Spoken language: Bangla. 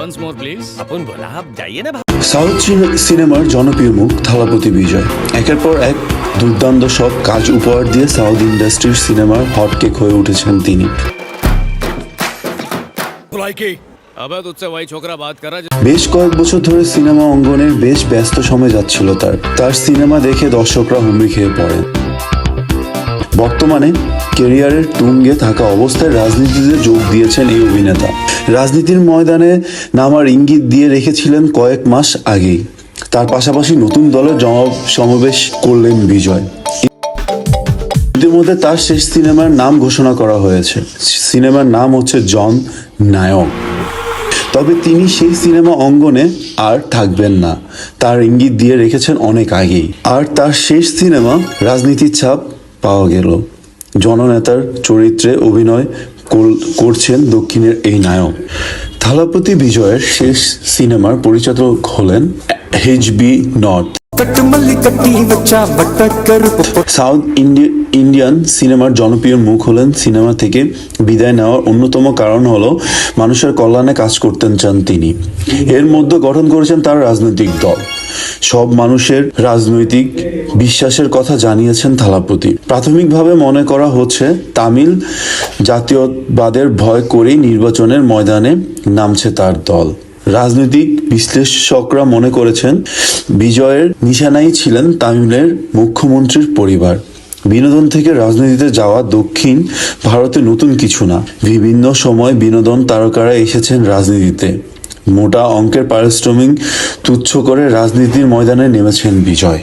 ওয়ান্স সিনেমার জনপ্রিয় মুখ থালাপতি বিজয়। একের পর এক দুর্দান্ত সব কাজ উপহার দিয়ে সাউথ ইন্ডাস্ট্রির সিনেমার হয়ে উঠেছেন তিনি। বেশ কয়েক বছর ধরে সিনেমা অঙ্গনে বেশ ব্যস্ত সময় যাচ্ছিল তার। তার সিনেমা দেখে দর্শকরা হুমড়ি খেয়ে পড়েন। বর্তমানে কেরিয়ারের তুঙ্গে থাকা অবস্থায় রাজনীতিতে যোগ দিয়েছেন এই অভিনেতা। রাজনীতির ময়দানে নামার ইঙ্গিত দিয়ে রেখেছিলেন কয়েক মাস আগেই। তার পাশাপাশি নতুন দলের সমাবেশ করলেন বিজয়। ইতিমধ্যে তার শেষ সিনেমার নাম ঘোষণা করা হয়েছে। সিনেমার নাম হচ্ছে জন নায়ক। তবে তিনি সেই সিনেমা অঙ্গনে আর থাকবেন না। তার ইঙ্গিত দিয়ে রেখেছেন অনেক আগেই। আর তার শেষ সিনেমা রাজনীতির ছাপ পাওয়া গেল। জননেতার চরিত্রে অভিনয় করছেন দক্ষিণের এই নায়ক। থালাপতি বিজয়ের শেষ সিনেমার পরিচালক হলেন হেজ বি নর্থ সাউথ ইন্ডিয়ান সিনেমার জনপ্রিয় মুখ হলেন সিনেমা থেকে বিদায় নেওয়ার অন্যতম কারণ হল মানুষের কল্যাণে কাজ করতেন চান তিনি। এর মধ্যে গঠন করেছেন তার রাজনৈতিক দল। সব মানুষের রাজনৈতিক বিশ্বাসের কথা জানিয়েছেন থালাপতি। প্রাথমিকভাবে মনে করা হচ্ছে, তামিল জাতীয়বাদের ভয় করেই নির্বাচনের ময়দানে নামছে তার দল। রাজনৈতিক বিশ্লেষকরা মনে করেছেন, বিজয়ের নিশানাই ছিলেন তামিলের মুখ্যমন্ত্রীর পরিবার। বিনোদন থেকে রাজনীতিতে যাওয়া দক্ষিণ ভারতে নতুন কিছু না। বিভিন্ন সময় বিনোদন তারকারা এসেছেন রাজনীতিতে। মোটা অঙ্কের পারিশ্রমিক তুচ্ছ করে রাজনীতির ময়দানে নেমেছেন বিজয়।